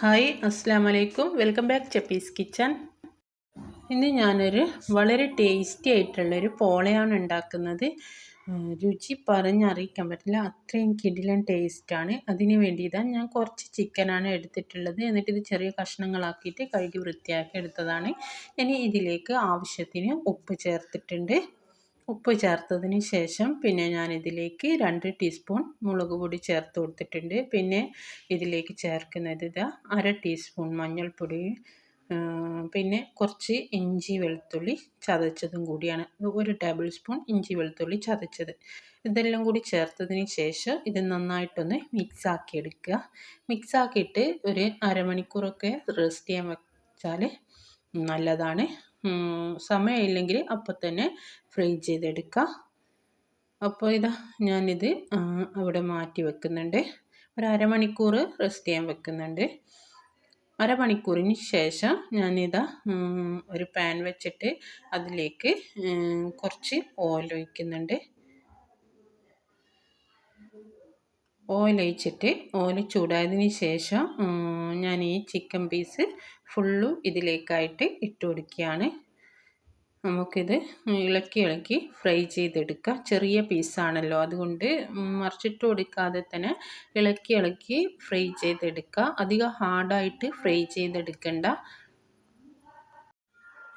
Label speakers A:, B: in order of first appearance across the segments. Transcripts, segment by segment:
A: Hi അസ്സാം വലൈക്കും welcome back ചപ്പീസ് kitchen. ഇന്ന് ഞാനൊരു വളരെ ടേസ്റ്റി ആയിട്ടുള്ളൊരു പോളയാണ് ഉണ്ടാക്കുന്നത്. രുചി പറഞ്ഞറിയിക്കാൻ പറ്റില്ല. അത്രയും കിടിലൻ ടേസ്റ്റാണ്. അതിന് വേണ്ടിയിട്ടാണ് ഞാൻ കുറച്ച് ചിക്കനാണ് എടുത്തിട്ടുള്ളത്. എന്നിട്ട് ഇത് ചെറിയ കഷ്ണങ്ങളാക്കിയിട്ട് കഴുകി വൃത്തിയാക്കി എടുത്തതാണ്. ഇനി ഇതിലേക്ക് ആവശ്യത്തിന് ഉപ്പ് ചേർത്തിട്ടുണ്ട്. ഉപ്പ് ചേർത്തതിന് ശേഷം പിന്നെ ഞാൻ ഇതിലേക്ക് രണ്ട് ടീസ്പൂൺ മുളക് പൊടി ചേർത്ത് കൊടുത്തിട്ടുണ്ട്. പിന്നെ ഇതിലേക്ക് ചേർക്കുന്നത് ഇതാ അര ടീസ്പൂൺ മഞ്ഞൾപ്പൊടി പിന്നെ കുറച്ച് ഇഞ്ചി വെളുത്തുള്ളി ചതച്ചതും കൂടിയാണ്. ഒരു ടേബിൾ സ്പൂൺ ഇഞ്ചി വെളുത്തുള്ളി ചതച്ചത്. ഇതെല്ലാം കൂടി ചേർത്തതിന് ശേഷം ഇത് നന്നായിട്ടൊന്ന് മിക്സ് ആക്കി എടുക്കുക. മിക്സ് ആക്കിയിട്ട് ഒരു അരമണിക്കൂറൊക്കെ റെസ്റ്റ് ചെയ്യാൻ വെച്ചാൽ നല്ലതാണ്. സമയമില്ലെങ്കിൽ അപ്പോൾ തന്നെ ഫ്രൈ ചെയ്തെടുക്കുക. അപ്പോൾ ഇതാ ഞാനിത് അവിടെ മാറ്റി വെക്കുന്നുണ്ട്. ഒരു അരമണിക്കൂർ റെസ്റ്റ് ചെയ്യാൻ വെക്കുന്നുണ്ട്. അരമണിക്കൂറിന് ശേഷം ഞാനിതാ ഒരു പാൻ വെച്ചിട്ട് അതിലേക്ക് കുറച്ച് ഓയിൽ ഒഴിക്കുന്നുണ്ട്. ഓയിൽ ഒഴിച്ചിട്ട് ഓയിൽ ചൂടായതിന് ശേഷം ഞാൻ ഈ ചിക്കൻ പീസ് ഫുള്ളും ഇതിലേക്കായിട്ട് ഇട്ട് കൊടുക്കുകയാണ്. നമുക്കിത് ഇളക്കി ഇളക്കി ഫ്രൈ ചെയ്തെടുക്കാം. ചെറിയ പീസാണല്ലോ. അതുകൊണ്ട് മറിച്ചിട്ട് കൊടുക്കാതെ തന്നെ ഇളക്കി ഇളക്കി ഫ്രൈ ചെയ്തെടുക്കുക അധികം ഹാർഡായിട്ട് ഫ്രൈ ചെയ്തെടുക്കണ്ട.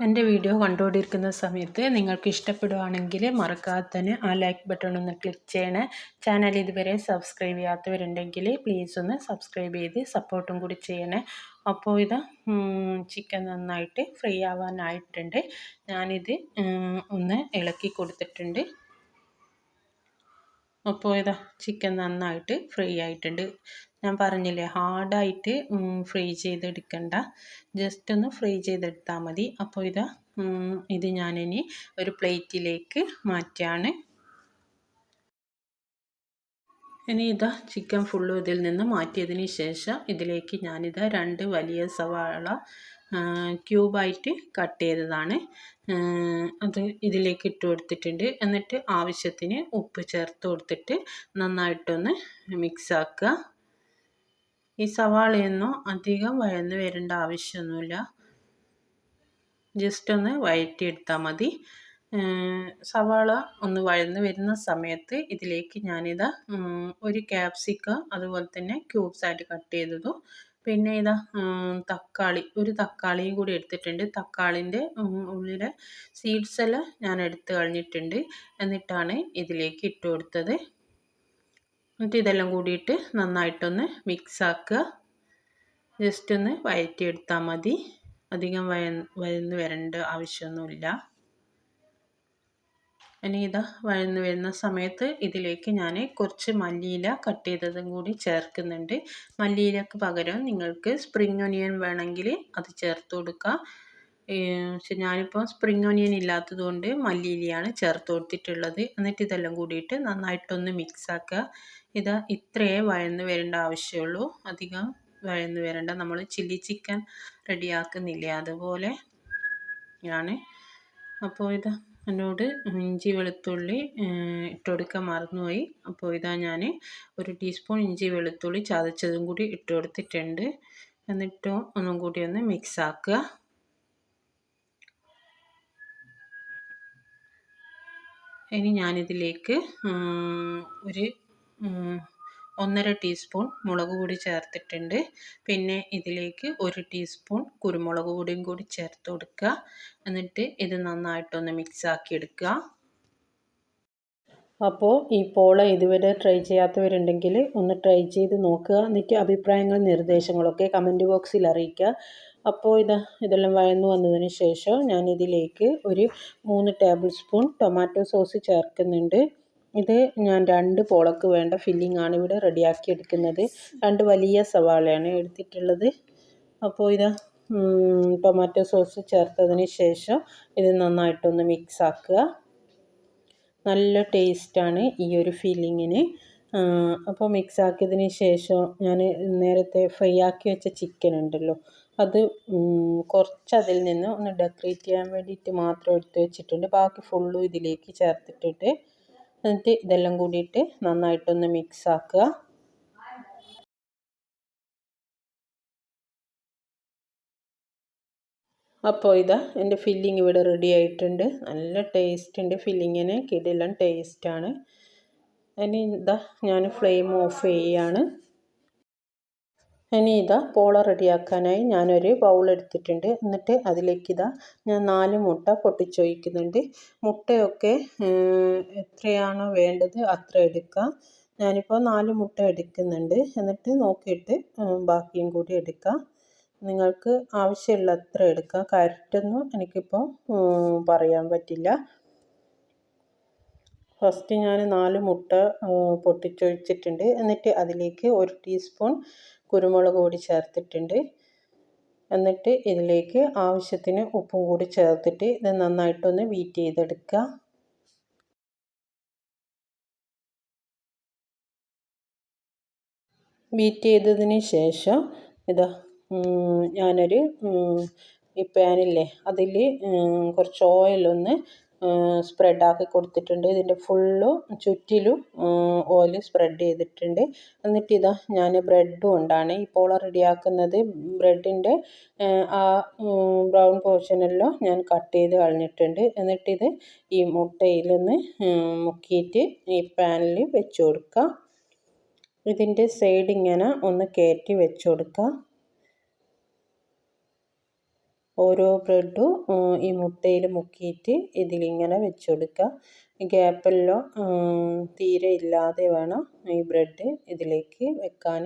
A: എന്റെ വീഡിയോ കണ്ടുകൊണ്ടിരിക്കുന്ന സമയത്ത് നിങ്ങൾക്ക് ഇഷ്ടപ്പെടുവാണെങ്കിൽ മറക്കാതെ തന്നെ ആ ലൈക്ക് ബട്ടൺ ഒന്ന് ക്ലിക്ക് ചെയ്യണേ. ചാനൽ ഇതുവരെ സബ്സ്ക്രൈബ് ചെയ്യാത്തവരുണ്ടെങ്കിൽ പ്ലീസ് ഒന്ന് സബ്സ്ക്രൈബ് ചെയ്ത് സപ്പോർട്ടും കൂടി ചെയ്യണേ. അപ്പോൾ ഇത് ചിക്കൻ നന്നായിട്ട് ഫ്രൈ ആവാനായിട്ടുണ്ട്. ഞാനിത് ഒന്ന് ഇളക്കി കൊടുത്തിട്ടുണ്ട്. അപ്പോൾ ഇതാ ചിക്കൻ നന്നായിട്ട് ഫ്രൈ ആയിട്ടുണ്ട്. ഞാൻ പറഞ്ഞില്ലേ ഹാർഡായിട്ട് ഫ്രൈ ചെയ്തെടുക്കണ്ട. ജസ്റ്റ് ഒന്ന് ഫ്രൈ ചെയ്തെടുത്താൽ മതി. അപ്പോൾ ഇതാ ഇത് ഞാനിനി ഒരു പ്ലേറ്റിലേക്ക് മാറ്റുകയാണ് ഇനി ഇതാ ചിക്കൻ ഫുള്ളും ഇതിൽ നിന്ന് മാറ്റിയതിന് ശേഷം ഇതിലേക്ക് ഞാനിതാ രണ്ട് വലിയ സവാള ക്യൂബായിട്ട് കട്ട് ചെയ്തതാണ്. അത് ഇതിലേക്ക് ഇട്ട് കൊടുത്തിട്ടുണ്ട്. എന്നിട്ട് ആവശ്യത്തിന് ഉപ്പ് ചേർത്ത് കൊടുത്തിട്ട് നന്നായിട്ടൊന്ന് മിക്സാക്കുക ഈ സവാളയൊന്നും അധികം വഴന്ന് വരേണ്ട ആവശ്യമൊന്നുമില്ല. ജസ്റ്റ് ഒന്ന് വഴറ്റിയെടുത്താൽ മതി. സവാള ഒന്ന് വഴന്ന് വരുന്ന സമയത്ത് ഇതിലേക്ക് ഞാനിതാ ഒരു ക്യാപ്സിക്ക അതുപോലെ തന്നെ ക്യൂബ്സായിട്ട് കട്ട് ചെയ്തതും പിന്നെ ഇതാ തക്കാളി. ഒരു തക്കാളിയും കൂടി എടുത്തിട്ടുണ്ട്. തക്കാളിന്റെ ഉള്ളിലെ സീഡ്സ് എല്ലാം ഞാൻ എടുത്തു കളഞ്ഞിട്ടുണ്ട്. എന്നിട്ടാണ് ഇതിലേക്ക് ഇട്ട് കൊടുത്തത്. എന്നിട്ട് ഇതെല്ലാം കൂടിയിട്ട് നന്നായിട്ടൊന്ന് മിക്സ് ആക്കുക. ജസ്റ്റ് ഒന്ന് വഴറ്റിയെടുത്താൽ മതി. അധികം വയ വയന്ന് വരേണ്ട ആവശ്യമൊന്നുമില്ല. ഇനി ഇതാ വഴന്ന് വരുന്ന സമയത്ത് ഇതിലേക്ക് ഞാൻ കുറച്ച് മല്ലിയില കട്ട് ചെയ്തതും കൂടി ചേർക്കുന്നുണ്ട്. മല്ലിയിലക്ക് പകരം നിങ്ങൾക്ക് സ്പ്രിങ് ഒനിയൻ വേണമെങ്കിൽ അത് ചേർത്ത് കൊടുക്കുക പക്ഷെ ഞാനിപ്പോൾ സ്പ്രിങ് ഒനിയൻ ഇല്ലാത്തത് കൊണ്ട് മല്ലിയിലയാണ് ചേർത്ത് കൊടുത്തിട്ടുള്ളത്. എന്നിട്ട് ഇതെല്ലാം കൂടിയിട്ട് നന്നായിട്ടൊന്ന് മിക്സ് ആക്കുക ഇത് ഇത്രയേ വഴന്ന് വരേണ്ട ആവശ്യമുള്ളൂ. അധികം വഴന്ന് വരേണ്ട. നമ്മൾ ചില്ലി ചിക്കൻ റെഡിയാക്കുന്നില്ലേ അതുപോലെ ആണ്. അപ്പോൾ ഇത് എന്നോട് ഇഞ്ചി വെളുത്തുള്ളി ഇട്ട് കൊടുക്കാൻ മറന്നുപോയി. അപ്പോൾ ഇതാ ഞാൻ ഒരു ടീസ്പൂൺ ഇഞ്ചി വെളുത്തുള്ളി ചതച്ചതും കൂടി ഇട്ട് കൊടുത്തിട്ടുണ്ട് എന്നിട്ട് ഒന്നും കൂടി ഒന്ന് മിക്സ് ആക്കുക ഇനി ഞാനിതിലേക്ക് ഒരു ഒന്നര ടീസ്പൂൺ മുളക് പൊടി ചേർത്തിട്ടുണ്ട്. പിന്നെ ഇതിലേക്ക് ഒരു ടീസ്പൂൺ കുരുമുളക് പൊടിയും കൂടി ചേർത്ത് കൊടുക്കുക. എന്നിട്ട് ഇത് നന്നായിട്ടൊന്ന് മിക്സ് ആക്കി എടുക്കുക. അപ്പോൾ ഈ പോള ഇതുവരെ ട്രൈ ചെയ്യാത്തവരുണ്ടെങ്കിൽ ഒന്ന് ട്രൈ ചെയ്ത് നോക്കുക. എന്നിട്ട് അഭിപ്രായങ്ങളും നിർദ്ദേശങ്ങളൊക്കെ കമന്റ് ബോക്സിൽ അറിയിക്കുക. അപ്പോൾ ഇത് ഇതെല്ലാം വഴന്നു വന്നതിന് ശേഷം ഞാനിതിലേക്ക് ഒരു മൂന്ന് ടേബിൾ സ്പൂൺ ടൊമാറ്റോ സോസ് ചേർക്കുന്നുണ്ട്. ഇത് ഞാൻ രണ്ട് പോളക്ക് വേണ്ട ഫില്ലിംഗ് ആണ് ഇവിടെ റെഡിയാക്കി എടുക്കുന്നത്. രണ്ട് വലിയ സവാളയാണ് എടുത്തിട്ടുള്ളത്. അപ്പോൾ ഇത് ടൊമാറ്റോ സോസ് ചേർത്തതിന് ശേഷം ഇത് നന്നായിട്ടൊന്ന് മിക്സ് ആക്കുക. നല്ല ടേസ്റ്റാണ് ഈ ഒരു ഫില്ലിങ്ങിന്. അപ്പോൾ മിക്സ് ആക്കിയതിന് ശേഷം ഞാൻ നേരത്തെ ഫ്രൈ ആക്കി വെച്ച ചിക്കൻ ഉണ്ടല്ലോ അത് കുറച്ച് അതിൽ നിന്ന് ഒന്ന് ഡെക്കറേറ്റ് ചെയ്യാൻ വേണ്ടിയിട്ട് മാത്രം എടുത്ത് വെച്ചിട്ടുണ്ട്. ബാക്കി ഫുള്ളും ഇതിലേക്ക് ചേർത്തിട്ടിട്ട് എന്നിട്ട് ഇതെല്ലാം കൂടിയിട്ട് നന്നായിട്ടൊന്ന് മിക്സ് ആക്കുക. അപ്പോൾ ഇതാ എന്റെ ഫില്ലിങ് ഇവിടെ റെഡി ആയിട്ടുണ്ട്. നല്ല ടേസ്റ്റ് ഉണ്ട്. ഫില്ലിങ്ങിന് കിടിലൻ ടേസ്റ്റാണ് ഇനി ഇതാ ഞാൻ ഫ്ലെയിം ഓഫ് ചെയ്യുകയാണ് ഇനി ഇതാ പോള റെഡിയാക്കാനായി ഞാനൊരു ബൗൾ എടുത്തിട്ടുണ്ട്. എന്നിട്ട് അതിലേക്ക് ഇതാ ഞാൻ നാല് മുട്ട പൊട്ടിച്ചൊഴിക്കുന്നുണ്ട്. മുട്ടയൊക്കെ എത്രയാണോ വേണ്ടത് അത്ര എടുക്കാം. ഞാനിപ്പോൾ നാല് മുട്ട എടുക്കുന്നുണ്ട്. എന്നിട്ട് നോക്കിയിട്ട് ബാക്കിയും കൂടി എടുക്കാം. നിങ്ങൾക്ക് ആവശ്യമുള്ള അത്ര എടുക്കാം. കറക്റ്റൊന്നും എനിക്കിപ്പോൾ പറയാൻ പറ്റില്ല. ഫസ്റ്റ് ഞാൻ നാല് മുട്ട പൊട്ടിച്ചൊഴിച്ചിട്ടുണ്ട്. എന്നിട്ട് അതിലേക്ക് ഒരു ടീസ്പൂൺ കുരുമുളക് കൂടി ചേർത്തിട്ടുണ്ട്. എന്നിട്ട് ഇതിലേക്ക് ആവശ്യത്തിന് ഉപ്പും കൂടി ചേർത്തിട്ട് ഇത് നന്നായിട്ടൊന്ന് ബീറ്റ് ചെയ്തെടുക്കുക. ബീറ്റ് ചെയ്തതിന് ശേഷം ഇതാ ഞാനൊരു ഈ പാനില്ലേ അതിൽ കുറച്ച് ഓയിലൊന്ന് സ്പ്രെഡാക്കി കൊടുത്തിട്ടുണ്ട്. ഇതിന്റെ ഫുള്ളും ചുറ്റിലും ഓയിൽ സ്പ്രെഡ് ചെയ്തിട്ടുണ്ട്. എന്നിട്ട് ഇതാ ഞാൻ ബ്രെഡ് കൊണ്ടാണ് ഇപ്പോൾ റെഡിയാക്കുന്നത് ബ്രെഡിന്റെ ആ ബ്രൗൺ പോർഷനെല്ലാം ഞാൻ കട്ട് ചെയ്ത് കളഞ്ഞിട്ടുണ്ട്. എന്നിട്ടിത് ഈ മുട്ടയിൽ നിന്ന് മുക്കിയിട്ട് ഈ പാനിൽ വെച്ച് കൊടുക്കുക ഇതിന്റെ സൈഡ് ഇങ്ങനെ ഒന്ന് കയറ്റി വെച്ച് കൊടുക്കുക ഓരോ ബ്രെഡും ഈ മുട്ടയിൽ മുക്കിയിട്ട് ഇതിലിങ്ങനെ വെച്ച് കൊടുക്കുക ഗ്യാപ്പെല്ലാം തീരെ ഇല്ലാതെ വേണം ഈ ബ്രെഡ് ഇതിലേക്ക് വെക്കാൻ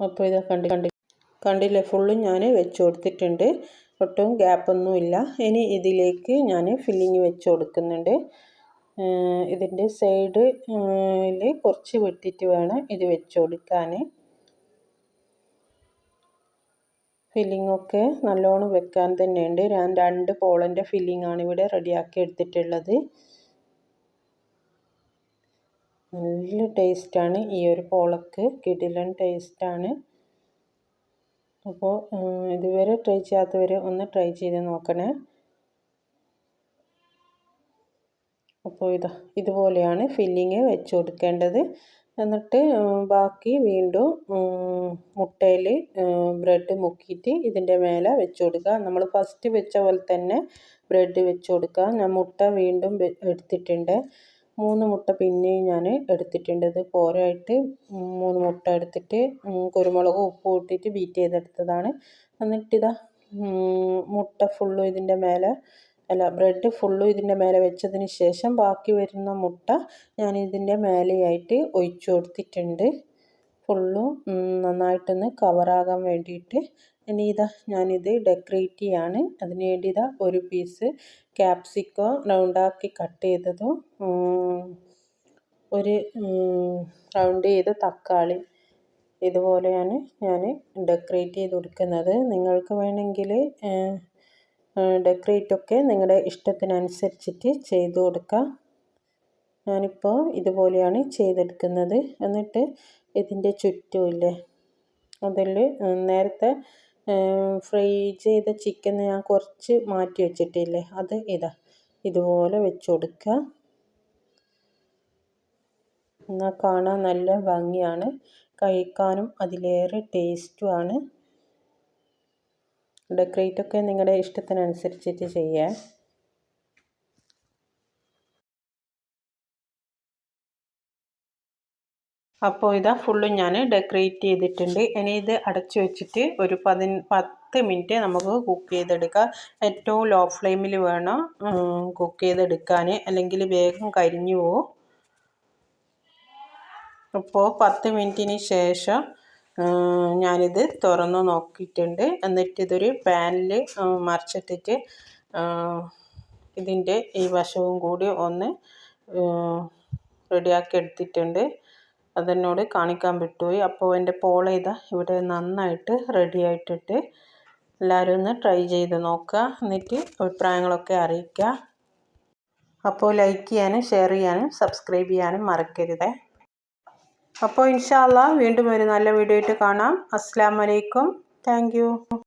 A: അപ്പോൾ ഇത് കണ്ടി കണ്ടി കണ്ടില്ലേ? ഫുള്ളും ഞാൻ വെച്ച് കൊടുത്തിട്ടുണ്ട് ഒട്ടും ഗ്യാപ്പൊന്നുമില്ല ഇനി ഇതിലേക്ക് ഞാൻ ഫില്ലിങ് വെച്ച് കൊടുക്കുന്നുണ്ട് ഇതിന്റെ സൈഡിൽ കുറച്ച് വെട്ടിയിട്ട് വേണം ഇത് വെച്ച് കൊടുക്കാൻ ഫില്ലിംഗ് ഒക്കെ നല്ലോണം വെക്കാൻ തന്നെയുണ്ട്. ഞാൻ രണ്ട് പോളന്റെ ഫില്ലിംഗ് ആണ് ഇവിടെ റെഡിയാക്കി എടുത്തിട്ടുള്ളത്. നല്ല ടേസ്റ്റാണ് ഈ ഒരു പോളക്ക്. കിടിലൻ ടേസ്റ്റാണ്. അപ്പോൾ ഇതുവരെ ട്രൈ ചെയ്യാത്തവർ ഒന്ന് ട്രൈ ചെയ്ത് നോക്കണേ. അപ്പോൾ ഇതാ ഇതുപോലെയാണ് ഫില്ലിങ് വെച്ച് കൊടുക്കേണ്ടത്. എന്നിട്ട് ബാക്കി വീണ്ടും മുട്ടയിൽ ബ്രെഡ് മുക്കിയിട്ട് ഇതിന്റെ മേലെ വെച്ച് കൊടുക്കുക. നമ്മൾ ഫസ്റ്റ് വെച്ച പോലെ തന്നെ ബ്രെഡ് വെച്ച് കൊടുക്കുക. ഞാൻ മുട്ട വീണ്ടും എടുത്തിട്ടുണ്ട്. മൂന്ന് മുട്ട പിന്നെയും ഞാൻ എടുത്തിട്ടുണ്ട്. ഇത് പോരായിട്ട് മൂന്ന് മുട്ട എടുത്തിട്ട് കുരുമുളകും ഉപ്പും ഇട്ടിട്ട് ബീറ്റ് ചെയ്തെടുത്തതാണ്. എന്നിട്ടിതാ മുട്ട ഫുള്ളും ഇതിന്റെ മേലെ അല്ല ബ്രെഡ് ഫുള്ളും ഇതിന്റെ മേലെ വെച്ചതിന് ശേഷം ബാക്കി വരുന്ന മുട്ട ഞാൻ ഇതിന്റെ മേലെയായിട്ട് ഒഴിച്ചു കൊടുത്തിട്ടുണ്ട്. ഫുള്ളും നന്നായിട്ടൊന്ന് കവറാകാൻ വേണ്ടിയിട്ട്. ഇനി ഇതാ ഞാനിത് ഡെക്കറേറ്റ് ചെയ്യാണ്. അതിന് വേണ്ടി ഇതാ ഒരു പീസ് ക്യാപ്സിക്കോ റൗണ്ടാക്കി കട്ട് ചെയ്തതും ഒരു റൗണ്ട് ചെയ്ത തക്കാളി ഇതുപോലെയാണ് ഞാൻ ഡെക്കറേറ്റ് ചെയ്ത് കൊടുക്കുന്നത്. നിങ്ങൾക്ക് വേണമെങ്കിൽ ഡെക്കറേറ്റൊക്കെ നിങ്ങളുടെ ഇഷ്ടത്തിനനുസരിച്ചിട്ട് ചെയ്തു കൊടുക്കാം. ഞാനിപ്പോൾ ഇതുപോലെയാണ് ചെയ്തെടുക്കുന്നത്. എന്നിട്ട് ഇതിന്റെ ചുറ്റുമില്ലേ? അതിൽ നേരത്തെ ഫ്രൈ ചെയ്ത ചിക്കൻ ഞാൻ കുറച്ച് മാറ്റി വെച്ചിട്ടില്ലേ? അത് ഇതാ ഇതുപോലെ വെച്ച് കൊടുക്കുക. എന്നാൽ കാണാൻ നല്ല ഭംഗിയാണ്. കഴിക്കാനും അതിലേറെ ടേസ്റ്റുമാണ് ഡെക്കറേറ്റ് ഒക്കെ നിങ്ങളുടെ ഇഷ്ടത്തിനനുസരിച്ചിട്ട് ചെയ്യാം അപ്പോൾ ഇതാ ഫുള്ളും ഞാൻ ഡെക്കറേറ്റ് ചെയ്തിട്ടുണ്ട്. ഇനി ഇത് അടച്ചു വെച്ചിട്ട് ഒരു പതി പത്ത് മിനിറ്റ് നമുക്ക് കുക്ക് ചെയ്തെടുക്കാം. ഏറ്റവും ലോ ഫ്ലെയിമിൽ വേണം കുക്ക് ചെയ്തെടുക്കാൻ അല്ലെങ്കിൽ വേഗം കരിഞ്ഞു പോകും അപ്പോൾ പത്ത് മിനിറ്റിന് ശേഷം ഞാനിത് തുറന്ന് നോക്കിയിട്ടുണ്ട്. എന്നിട്ട് ഇതൊരു പാനിൽ മറിച്ചിട്ടിട്ട് ഇതിന്റെ ഈ വശവും കൂടി ഒന്ന് റെഡിയാക്കി എടുത്തിട്ടുണ്ട്. അതെന്നോട് കാണിക്കാൻ വിട്ടുപോയി. അപ്പോൾ എന്റെ പോള ഇതാ ഇവിടെ നന്നായിട്ട് റെഡി ആയിട്ടിട്ട് എല്ലാവരും ഒന്ന് ട്രൈ ചെയ്ത് നോക്കുക. എന്നിട്ട് അഭിപ്രായങ്ങളൊക്കെ അറിയിക്കുക. അപ്പോൾ ലൈക്ക് ചെയ്യാനും ഷെയർ ചെയ്യാനും സബ്സ്ക്രൈബ് ചെയ്യാനും മറക്കരുതേ. അപ്പോൾ ഇൻഷാല്ല വീണ്ടും ഒരു നല്ല വീഡിയോ ആയിട്ട് കാണാം. അസ്സാം വലൈക്കും താങ്ക്